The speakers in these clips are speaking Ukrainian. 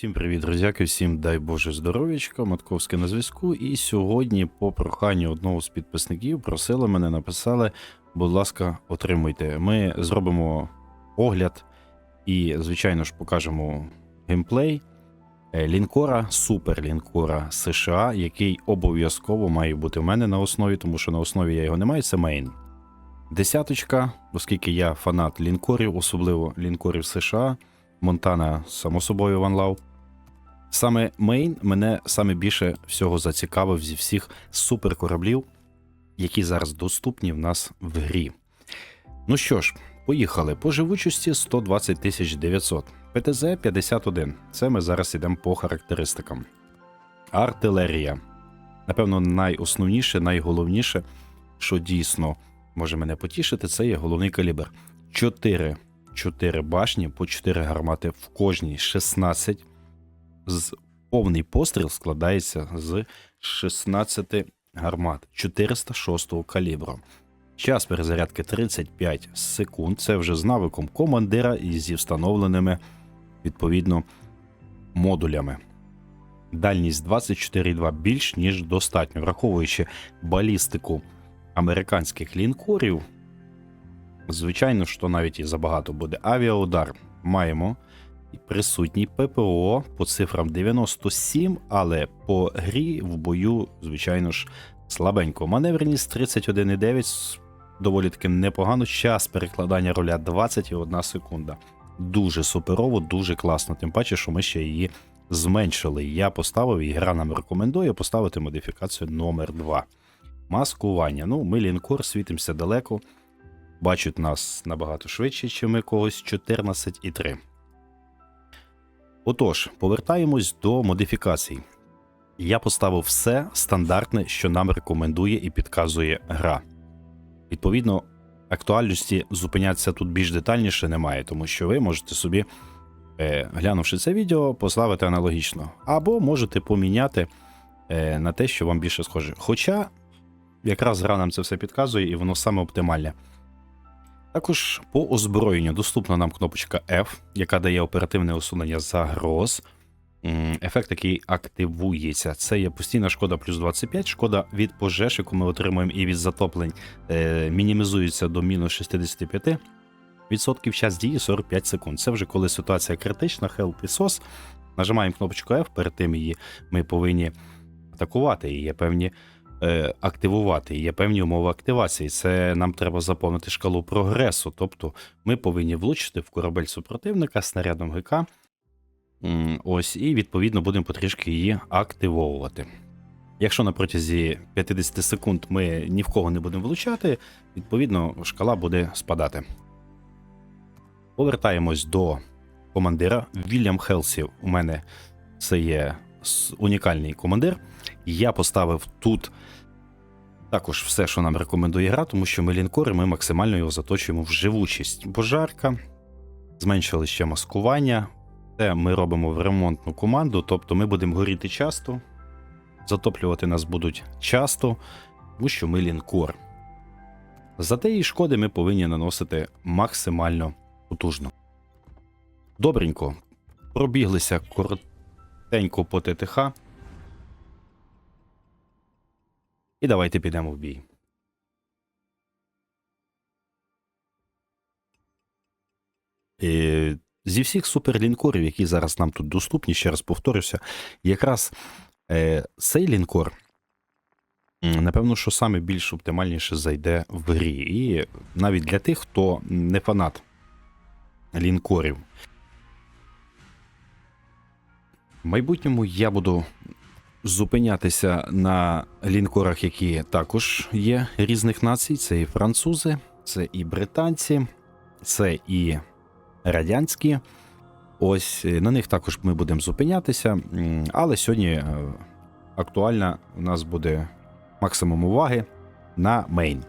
Всім привіт, друзяки, всім дай Боже здоров'ячка, Матковське на зв'язку. І сьогодні, по проханню одного з підписників, просили мене, написали, будь ласка, отримуйте. Ми зробимо огляд і, звичайно ж, покажемо геймплей е, лінкора, суперлінкора США, який обов'язково має бути в мене на основі, тому що на основі я його не маю, це мейн. Десяточка, оскільки я фанат лінкорів, особливо лінкорів США. Монтана, само собою, One Love. Саме Мейн мене саме більше всього зацікавив зі всіх суперкораблів, які зараз доступні в нас в грі. Ну що ж, поїхали. По живучості 120 900. ПТЗ 51. Це ми зараз йдемо по характеристикам. Артилерія. Напевно, найосновніше, найголовніше, що дійсно може мене потішити, це є головний калібр. 4 4 башні по 4 гармати в кожній 16. З повний постріл складається з 16 гармат 406 калібру. Час перезарядки 35 секунд. Це вже з навиком командира і зі встановленими відповідно модулями. Дальність 24,2 більш ніж достатньо, враховуючи балістику американських лінкорів. Звичайно, що навіть і забагато буде. Авіаудар маємо присутній ППО по цифрам 97, але по грі в бою, звичайно ж, слабенько. Маневреність 31,9 доволі таки непогано. Час перекладання роля 21 секунда. Дуже суперово, дуже класно. Тим паче, що ми ще її зменшили. Я поставив, і гра нам рекомендує поставити модифікацію номер 2 Маскування. Ну, ми лінкор світимося далеко бачать нас набагато швидше, чи ми когось 14,3. Отож, повертаємось до модифікацій. Я поставив все стандартне, що нам рекомендує і підказує гра. Відповідно, актуальності зупинятися тут більш детальніше немає, тому що ви можете собі, е, глянувши це відео, поставити аналогічно. Або можете поміняти е, на те, що вам більше схоже. Хоча якраз гра нам це все підказує, і воно саме оптимальне. Також по озброєнню доступна нам кнопочка F, яка дає оперативне усунення загроз. Ефект, який активується, це є постійна шкода плюс 25, шкода від пожеж, яку ми отримуємо, і від затоплень е, мінімізується до мінус 65. Відсотків час дії 45 секунд. Це вже коли ситуація критична, Help і SOS. Нажимаємо кнопочку F, перед тим її ми повинні атакувати. І є певні активувати. Є певні умови активації. Це нам треба заповнити шкалу прогресу. Тобто ми повинні влучити в корабель супротивника снарядом ГК. Ось, і відповідно будемо потрішки її активовувати. Якщо на протязі 50 секунд ми ні в кого не будемо влучати, відповідно шкала буде спадати. Повертаємось до командира. Вільям Хелсі у мене це є унікальний командир. Я поставив тут також все, що нам рекомендує гра, тому що ми лінкори, ми максимально його заточуємо в живучість. Пожарка, зменшили ще маскування. Це ми робимо в ремонтну команду, тобто ми будемо горіти часто, затоплювати нас будуть часто, тому що ми лінкор. Зате і шкоди ми повинні наносити максимально потужно. Добренько. Пробіглися коротенько по ТТХ. І давайте підемо в бій. Е, Зі всіх суперлінкорів, які зараз нам тут доступні, ще раз повторюся, якраз е, цей лінкор, напевно, що саме більш оптимальніше зайде в грі. І навіть для тих, хто не фанат лінкорів. В майбутньому я буду зупинятися на лінкорах, які також є різних націй. Це і французи, це і британці, це і радянські. Ось е, на них також ми будемо зупинятися. Але сьогодні е, актуальна у нас буде максимум уваги на мейн.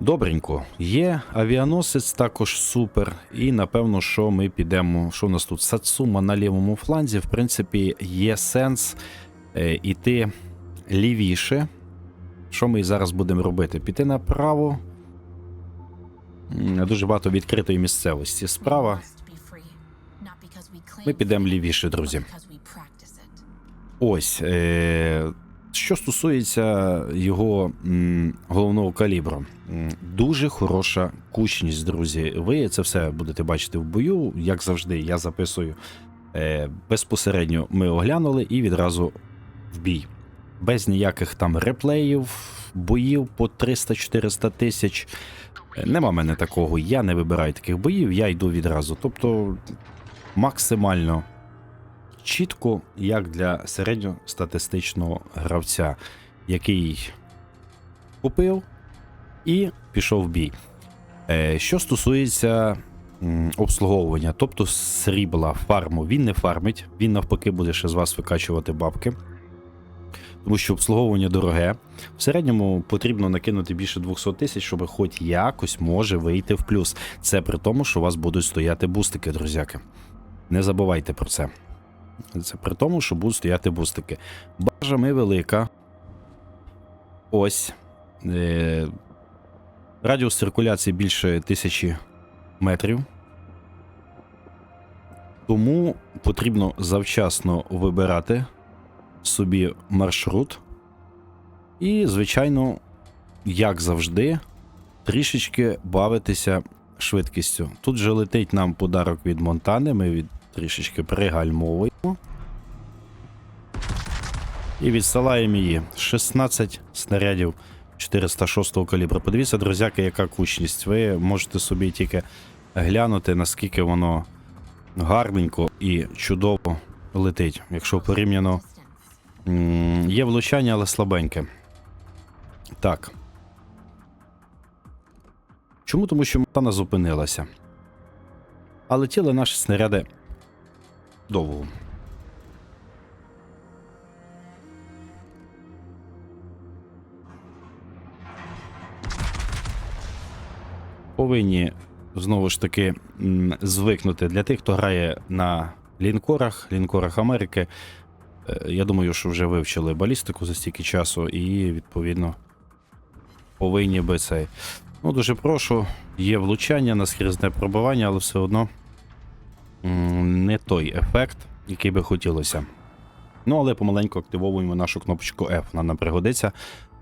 Добренько, є авіаносець також супер. І напевно, що ми підемо. Що у нас тут? Сацума на лівому фланзі. В принципі, є сенс е, іти лівіше. Що ми і зараз будемо робити? Піти направо. Дуже багато відкритої місцевості. Справа Ми підемо лівіше, друзі. Ось. Е- що стосується його м, головного калібру, дуже хороша кучність, друзі. Ви це все будете бачити в бою. Як завжди, я записую е, безпосередньо. Ми оглянули і відразу в бій. Без ніяких там реплеїв, боїв по 300-400 тисяч. Е, Нема мене такого. Я не вибираю таких боїв, я йду відразу. Тобто максимально чітко, як для середньостатистичного гравця, який купив і пішов в бій. Е, Що стосується обслуговування, тобто срібла фарму, він не фармить, він навпаки буде ще з вас викачувати бабки. Тому що обслуговування дороге. В середньому потрібно накинути більше 200 тисяч, щоб хоч якось може вийти в плюс. Це при тому, що у вас будуть стояти бустики, друзяки. Не забувайте про це. Це при тому, що будуть стояти бустики. Бажа ми велика. Ось. Е, радіус циркуляції більше тисячі метрів. Тому потрібно завчасно вибирати собі маршрут. І, звичайно, як завжди, трішечки бавитися швидкістю. Тут же летить нам подарок від Монтани. Ми від трішечки пригальмовуємо. І відсилаємо її 16 снарядів 406 калібру. Подивіться, друзяки, яка кучність. Ви можете собі тільки глянути, наскільки воно гарненько і чудово летить. Якщо порівняно є влучання, але слабеньке. Так. Чому? Тому що Монтана зупинилася. А летіли наші снаряди довго. Повинні знову ж таки звикнути для тих, хто грає на лінкорах, лінкорах Америки. Е, Я думаю, що вже вивчили балістику за стільки часу, і відповідно повинні би цей. Ну, дуже прошу, є влучання на скрізне пробивання, але все одно не той ефект, який би хотілося. Ну, але помаленьку активовуємо нашу кнопочку F. Вона нам пригодиться,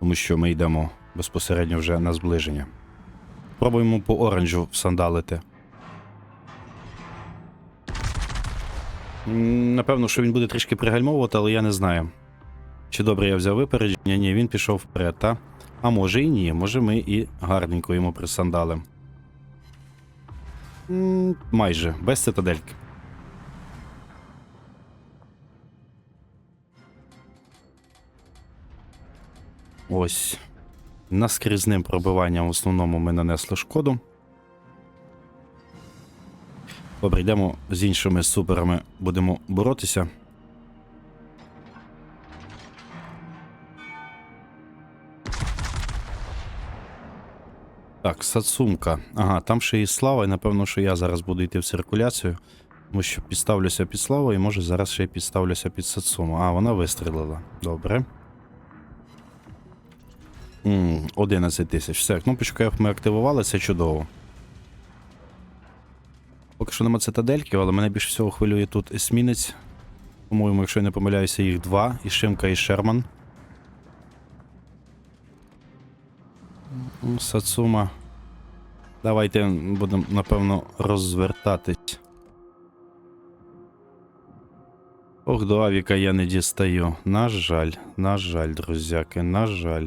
тому що ми йдемо безпосередньо вже на зближення. Пробуємо по оранжу всандалити. Напевно, що він буде трішки пригальмовувати, але я не знаю. Чи добре я взяв випередження? Ні, він пішов вперед, та? А може і ні, може ми і гарненько йому присандалим. Майже, без цитадельки. Ось. Наскрізним пробиванням в основному ми нанесли шкоду. Добре, йдемо з іншими суперами, будемо боротися. Так, Сацумка. Ага, там ще і слава, і напевно, що я зараз буду йти в циркуляцію. Тому що підставлюся під славу і може зараз ще й підставлюся під Сацуму. А, вона вистрілила. Добре. М, 11 тисяч. Все, кнопочку F ми активували, це чудово. Поки що нема цитадельків, але мене більше всього хвилює тут есмінець. По-моєму, якщо я не помиляюся, їх два. І Шимка, і Шерман. Сацума. Давайте будемо, напевно, розвертатись. Ох, до Авіка я не дістаю. На жаль, на жаль, друзяки, на жаль.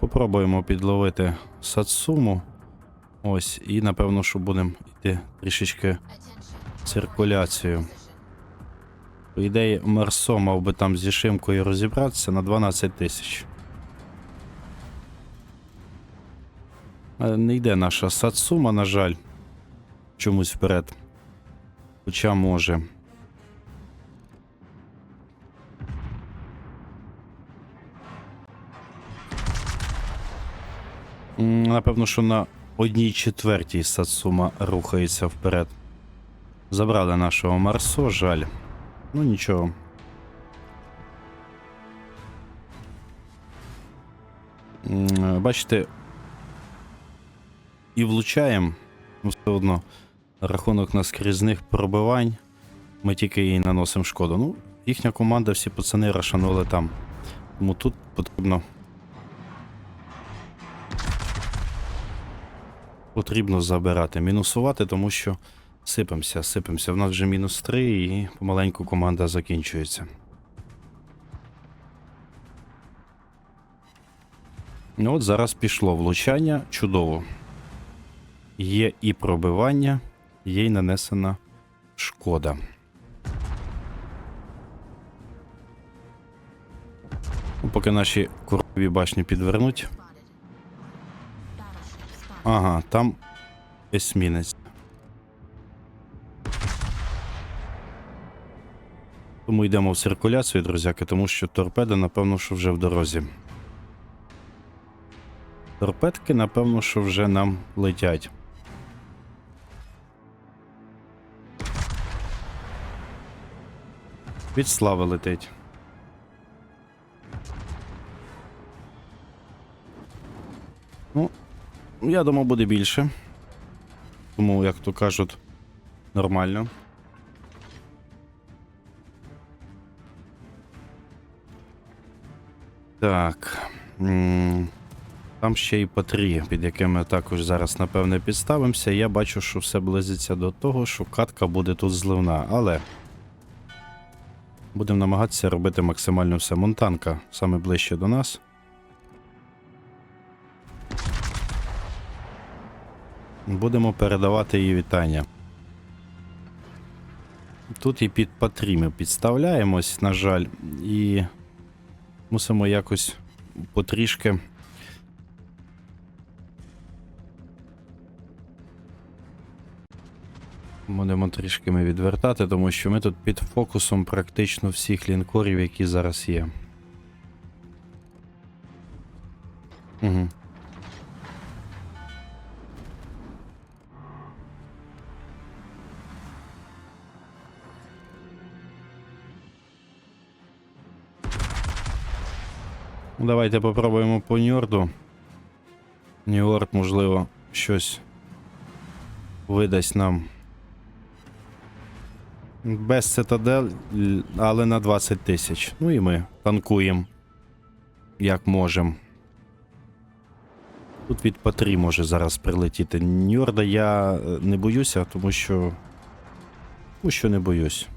Попробуємо підловити Сацуму. Ось, і напевно, що будемо йти трішечки циркуляцію. По ідеї, Мерсо мав би там зі Шимкою розібратися на 12 тисяч. Не йде наша Сацума, на жаль, чомусь вперед. Хоча може. Напевно, що на одній четвертій Сацума рухається вперед. Забрали нашого Марсо, жаль. Ну нічого. Бачите, і влучаємо. Все одно рахунок наскрізних пробивань. Ми тільки їй наносимо шкоду. Ну, їхня команда, всі пацани рашанули там. Тому тут потрібно. Потрібно забирати, мінусувати, тому що сипемося, сипемося. В нас вже мінус 3 і помаленьку команда закінчується. Ну от зараз пішло влучання, чудово. Є і пробивання, є й нанесена шкода. Ну, Поки наші куркові башні підвернуть. Ага, там есмінець. Тому йдемо в циркуляцію, друзяки, тому що торпеда, напевно, що вже в дорозі. Торпедки, напевно, що вже нам летять. Від слави летить. Ну, я думав, буде більше. Тому, як то кажуть, нормально. Так. Там ще й патрі, під якими також зараз, напевне, підставимося. Я бачу, що все близиться до того, що катка буде тут зливна, але. Будемо намагатися робити максимально все. Монтанка саме ближче до нас. Будемо передавати її вітання. Тут і під патрі ми підставляємось, на жаль, і мусимо якось потрішки. Будемо трішки ми відвертати, тому що ми тут під фокусом практично всіх лінкорів, які зараз є. Угу. Давайте попробуємо по Ньорду. Ньорд, можливо, щось видасть нам. Без цитадель, але на 20 тисяч. Ну і ми танкуємо як можемо. Тут від Патрі може зараз прилетіти. Ньорда я е, не боюся, тому що. Тому що не боюсь.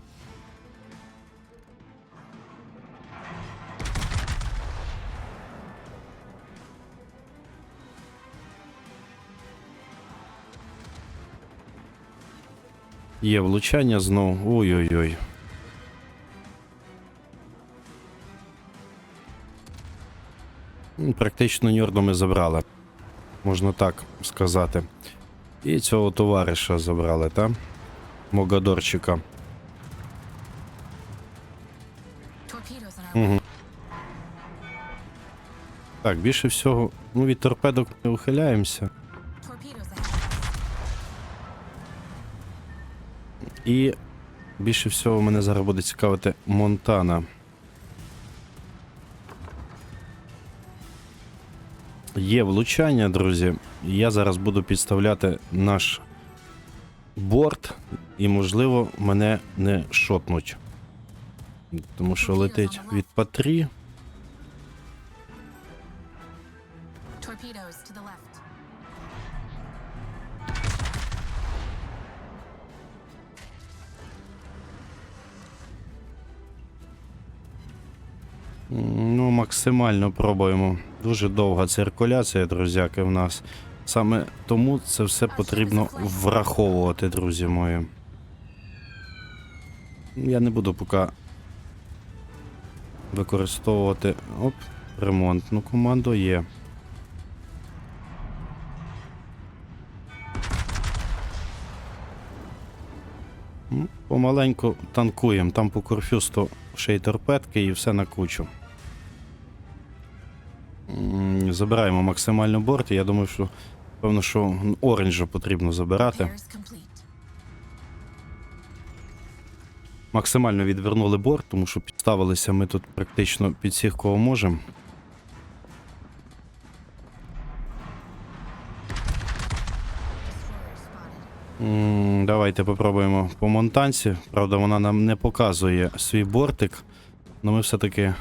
Є влучання знов. Ой-ой-ой. Практично Ньорду ми забрали. Можна так сказати. І цього товариша забрали, так? Могадорчика. Угу. Так, більше всього, ну від торпедок не ухиляємося. І більше всього мене зараз буде цікавити Монтана. Є влучання, друзі. Я зараз буду підставляти наш борт, і, можливо, мене не шотнуть. Тому що летить від Патрі. Ну, максимально пробуємо. Дуже довга циркуляція, друзяки, в нас. Саме тому це все потрібно враховувати, друзі мої. Я не буду поки використовувати оп, ремонтну команду є. Помаленьку танкуємо. Там по корфюсту ще й торпедки і все на кучу. Забираємо максимально борт. Я думаю, що певно, що оранжа потрібно забирати. Максимально відвернули борт, тому що підставилися ми тут практично під всіх, кого можемо. Давайте попробуємо по монтанці. Правда, вона нам не показує свій бортик, але ми все-таки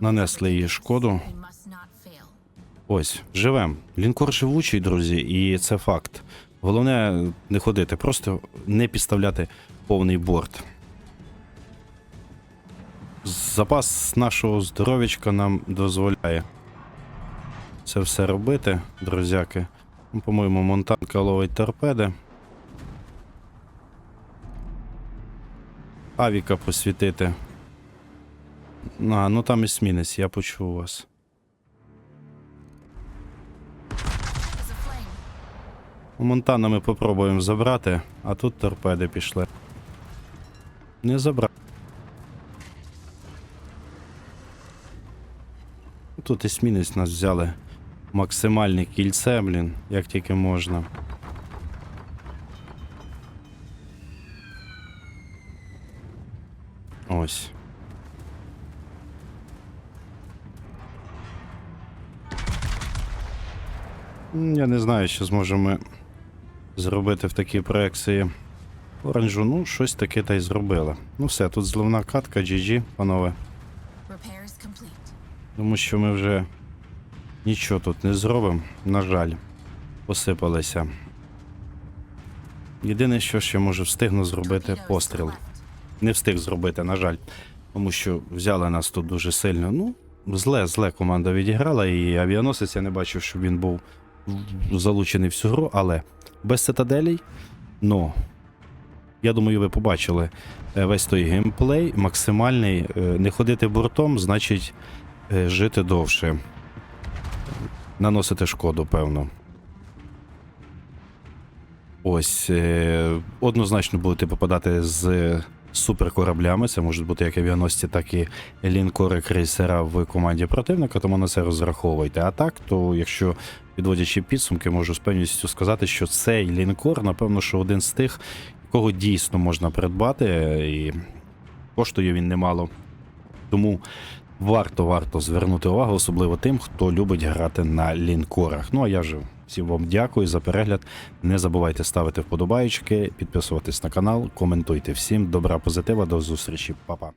Нанесли їй шкоду. Ось живем. Лінкор живучий, друзі, і це факт. Головне не ходити, просто не підставляти повний борт. Запас нашого здоров'ячка нам дозволяє це все робити, друзяки. Ну, По-моєму, монтанка ловить торпеди. Авіка посвітити. А, ну там есмінець, я почув вас. Монтана ми попробуємо забрати, а тут торпеди пішли. Не забрав. Тут есмінець нас взяли. Максимальне кільце, блін, як тільки можна. Ось. Я не знаю, що зможемо ми зробити в такій проекції оранжу. Ну, щось таке та й зробили. Ну все, тут зливна катка, GG, панове. Тому що ми вже нічого тут не зробимо. На жаль, посипалися. Єдине, що ще можу встигну зробити постріл. Не встиг зробити, на жаль. Тому що взяли нас тут дуже сильно. Ну, зле, зле команда відіграла, і авіаносець я не бачив, щоб він був залучений в цю гру, але без цитаделей. Ну, я думаю, ви побачили е, весь той геймплей максимальний. Е, Не ходити бортом, значить е, жити довше. Наносити шкоду, певно. Ось. Однозначно будете попадати з суперкораблями. Це можуть бути як авіаносці, так і лінкори крейсера в команді противника, тому на це розраховуйте. А так, то якщо підводячи підсумки, можу з певністю сказати, що цей лінкор, напевно, що один з тих, якого дійсно можна придбати, і коштує він немало. Тому варто варто звернути увагу, особливо тим, хто любить грати на лінкорах. Ну а я ж всім вам дякую за перегляд. Не забувайте ставити вподобайки, підписуватись на канал, коментуйте всім. Добра позитива, до зустрічі, Па-па.